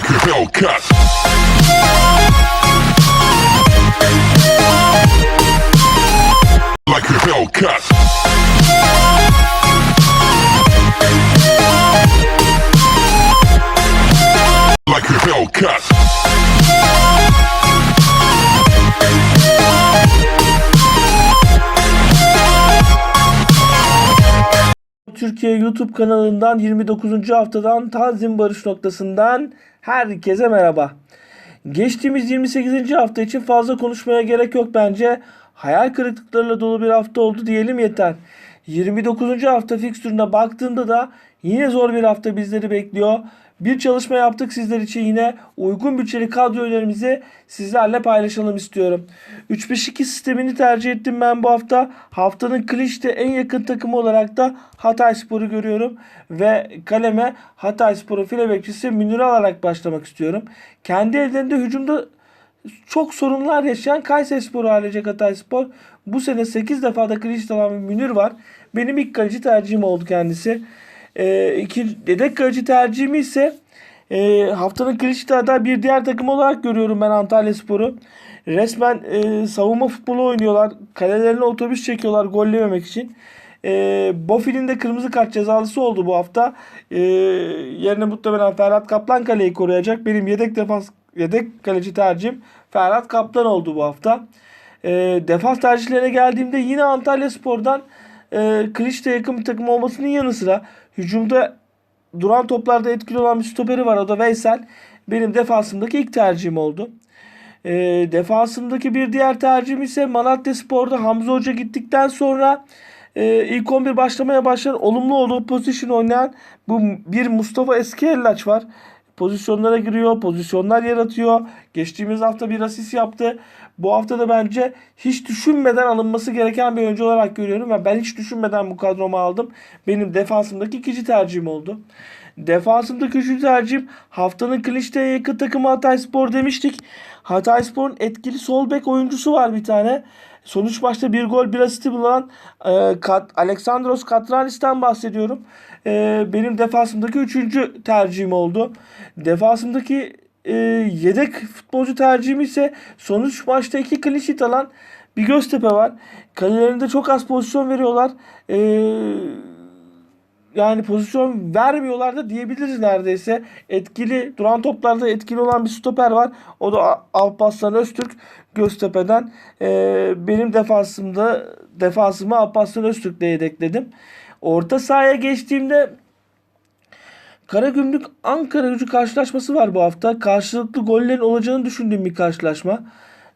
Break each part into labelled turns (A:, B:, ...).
A: like a Hellcat. Like a Hellcat. Like a Hellcat.
B: Türkiye YouTube kanalından 29. haftadan Tanzim Barış noktasından herkese merhaba. Geçtiğimiz 28. hafta için fazla konuşmaya gerek yok bence. Hayal kırıklıklarıyla dolu bir hafta oldu diyelim yeter. 29. hafta fikstürüne baktığımda da yine zor bir hafta bizleri bekliyor. Bir çalışma yaptık sizler için yine uygun bütçeli kadro önerimizi sizlerle paylaşalım istiyorum. 3-5-2 sistemini tercih ettim ben bu hafta. Haftanın klişte en yakın takımı olarak da Hatay Spor'u görüyorum. Ve kaleme Hatay Spor'un file bekçisi Münir'i alarak başlamak istiyorum. Kendi ellerinde hücumda çok sorunlar yaşayan Kayseri Spor'u ailecek Hatay Spor. Bu sene 8 defa da klişte alan Münir var. Benim ilk kaleci tercihim oldu kendisi. Ee, iki, yedek kaleci tercihimi ise e, haftanın aday bir diğer takım olarak görüyorum ben Antalya Spor'u. Resmen e, savunma futbolu oynuyorlar. Kalelerine otobüs çekiyorlar gollememek için. E, Bofil'in de kırmızı kart cezalısı oldu bu hafta. E, yerine muhtemelen Ferhat Kaplan kaleyi koruyacak. Benim yedek defans yedek kaleci tercihim Ferhat Kaplan oldu bu hafta. E, defans tercihlerine geldiğimde yine Antalya Spor'dan e, Kliş'te yakın bir takım olmasının yanı sıra hücumda duran toplarda etkili olan bir stoperi var. O da Veysel. Benim defansımdaki ilk tercihim oldu. E, defansımdaki bir diğer tercihim ise Malatya Spor'da Hamza Hoca gittikten sonra e, ilk 11 başlamaya başlayan olumlu olduğu pozisyon oynayan bu bir Mustafa Eskellaç var. Pozisyonlara giriyor, pozisyonlar yaratıyor. Geçtiğimiz hafta bir asist yaptı. Bu hafta da bence hiç düşünmeden alınması gereken bir oyuncu olarak görüyorum ve ben hiç düşünmeden bu kadroma aldım. Benim defansımdaki ikinci tercihim oldu. Defansımdaki üçüncü tercihim haftanın klişeye yakın takımı Hatay Spor demiştik. Hatay Spor'un etkili sol bek oyuncusu var bir tane. Sonuç maçta bir gol bir asisti bulan e, Kat, Alexandros Katranis'ten bahsediyorum. E, benim defansımdaki üçüncü tercihim oldu. Defansımdaki e, yedek futbolcu tercihim ise sonuç maçta iki klişit alan bir Göztepe var. Kalelerinde çok az pozisyon veriyorlar. Eee yani pozisyon vermiyorlar da diyebiliriz neredeyse. Etkili duran toplarda etkili olan bir stoper var. O da Alparslan Öztürk Göztepe'den. Ee, benim defansımda defansımı Alparslan Öztürk'le yedekledim. Orta sahaya geçtiğimde Karagümrük Ankara gücü karşılaşması var bu hafta. Karşılıklı gollerin olacağını düşündüğüm bir karşılaşma.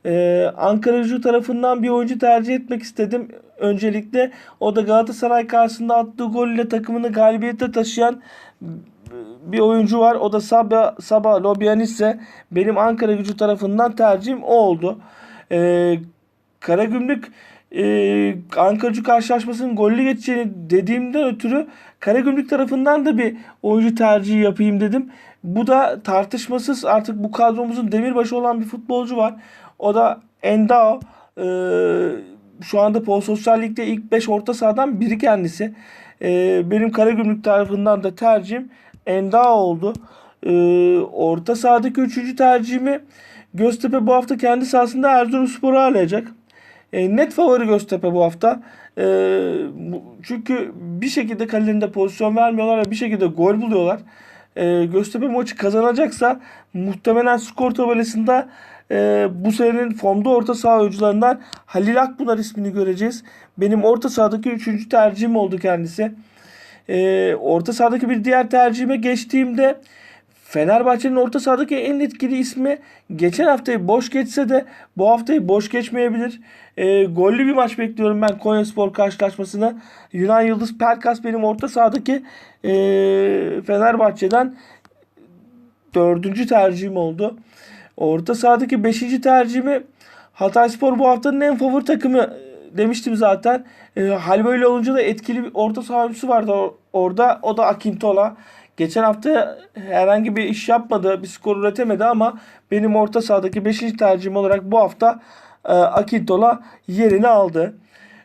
B: Ee, Ankara gücü tarafından bir oyuncu tercih etmek istedim. Öncelikle o da Galatasaray karşısında attığı golle takımını galibiyete taşıyan bir oyuncu var. O da Sabah, Sabah Lobianisse. Benim Ankara gücü tarafından tercihim o oldu. Ee, Karagümrük e, Ankara gücü karşılaşmasının gollü geçeceğini dediğimden ötürü Karagümrük tarafından da bir oyuncu tercihi yapayım dedim. Bu da tartışmasız artık bu kadromuzun demirbaşı olan bir futbolcu var. O da Endao. Ee, şu anda Pol Sosyal Lig'de ilk 5 orta sahadan biri kendisi. Ee, benim Karagümrük tarafından da tercihim Endao oldu. Ee, orta sahadaki üçüncü tercihimi Göztepe bu hafta kendi sahasında Erzurumspor'u ağırlayacak. E, net favori Göztepe bu hafta. E, bu- çünkü bir şekilde kalelerinde pozisyon vermiyorlar ve bir şekilde gol buluyorlar. E, Göztepe maçı kazanacaksa muhtemelen skor tabelasında e, bu senenin formda orta saha oyuncularından Halil Akbunar ismini göreceğiz. Benim orta sahadaki üçüncü tercihim oldu kendisi. E, orta sahadaki bir diğer tercihime geçtiğimde Fenerbahçe'nin orta sahadaki en etkili ismi geçen haftayı boş geçse de bu haftayı boş geçmeyebilir. E, gollü bir maç bekliyorum ben Konyaspor karşılaşmasını. Yunan Yıldız Pelkas benim orta sahadaki e, Fenerbahçe'den dördüncü tercihim oldu. Orta sahadaki beşinci tercihimi Hatayspor bu haftanın en favori takımı e, demiştim zaten. E, hal böyle olunca da etkili bir orta saha oyuncusu vardı or- orada. O da Akintola. Geçen hafta herhangi bir iş yapmadı, bir skor üretemedi ama benim orta sahadaki 5. tercihim olarak bu hafta e, Akintola yerini aldı.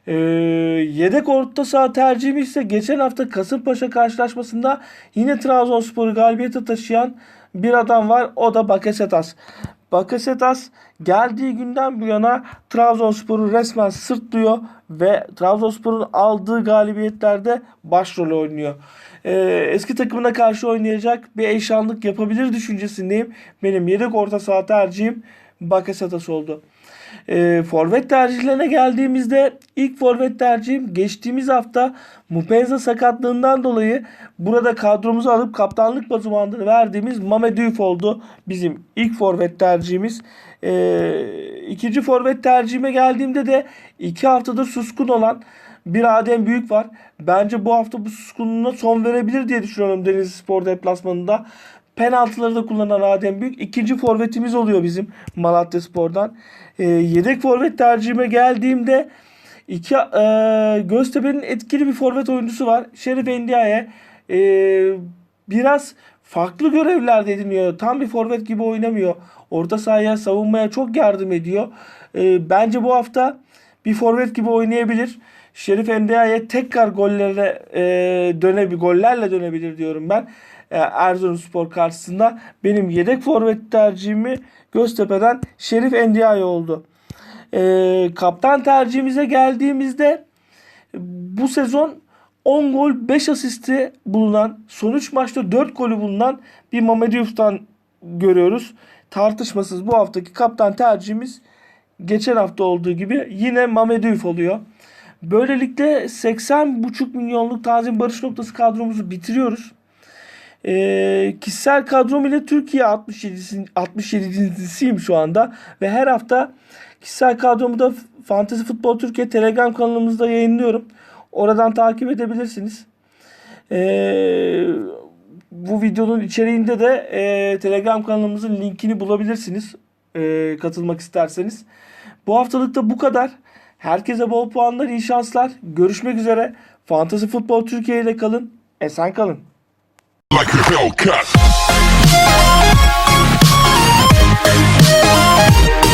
B: E, yedek orta saha tercihimi ise geçen hafta Kasımpaşa karşılaşmasında yine Trabzonspor'u galibiyete taşıyan bir adam var. O da Bakasetas. Bakasetas geldiği günden bu yana Trabzonspor'u resmen sırtlıyor ve Trabzonspor'un aldığı galibiyetlerde başrol oynuyor. Ee, eski takımına karşı oynayacak bir eşanlık yapabilir düşüncesindeyim. Benim yedek orta saha tercihim Bakasetas oldu. E, forvet tercihlerine geldiğimizde ilk forvet tercihim geçtiğimiz hafta Mupenza sakatlığından dolayı burada kadromuzu alıp kaptanlık bazımandını verdiğimiz Mame Diouf oldu. Bizim ilk forvet tercihimiz. E, ikinci forvet tercihime geldiğimde de iki haftadır suskun olan bir Adem Büyük var. Bence bu hafta bu suskunluğuna son verebilir diye düşünüyorum Denizli Spor deplasmanında. Penaltıları da kullanan Adem Büyük. ikinci forvetimiz oluyor bizim Malatya Spor'dan. E, yedek forvet tercihime geldiğimde iki e, Göztepe'nin etkili bir forvet oyuncusu var. Şerif Endiaye. E, biraz farklı görevlerde ediniyor. Tam bir forvet gibi oynamıyor. Orta sahaya savunmaya çok yardım ediyor. E, bence bu hafta bir forvet gibi oynayabilir. Şerif Endiaye tekrar gollere e, dönebilir, gollerle dönebilir diyorum ben. E, Erzurumspor karşısında benim yedek forvet tercihimi Göztepe'den Şerif Endiaye oldu. E, kaptan tercihimize geldiğimizde bu sezon 10 gol 5 asisti bulunan son 3 maçta 4 golü bulunan bir Mehmet Yusuf'tan görüyoruz. Tartışmasız bu haftaki kaptan tercihimiz geçen hafta olduğu gibi yine Mamedüf oluyor. Böylelikle 80,5 milyonluk Tazim Barış Noktası kadromuzu bitiriyoruz. Ee, kişisel kadrom ile Türkiye 67. 67.siyim şu anda ve her hafta kişisel kadromu da Fantasy Futbol Türkiye Telegram kanalımızda yayınlıyorum. Oradan takip edebilirsiniz. Ee, bu videonun içeriğinde de e, Telegram kanalımızın linkini bulabilirsiniz. e, katılmak isterseniz. Bu haftalık da bu kadar. Herkese bol puanlar, iyi şanslar. Görüşmek üzere. Fantasy Futbol Türkiye ile kalın. Esen kalın.
A: Like a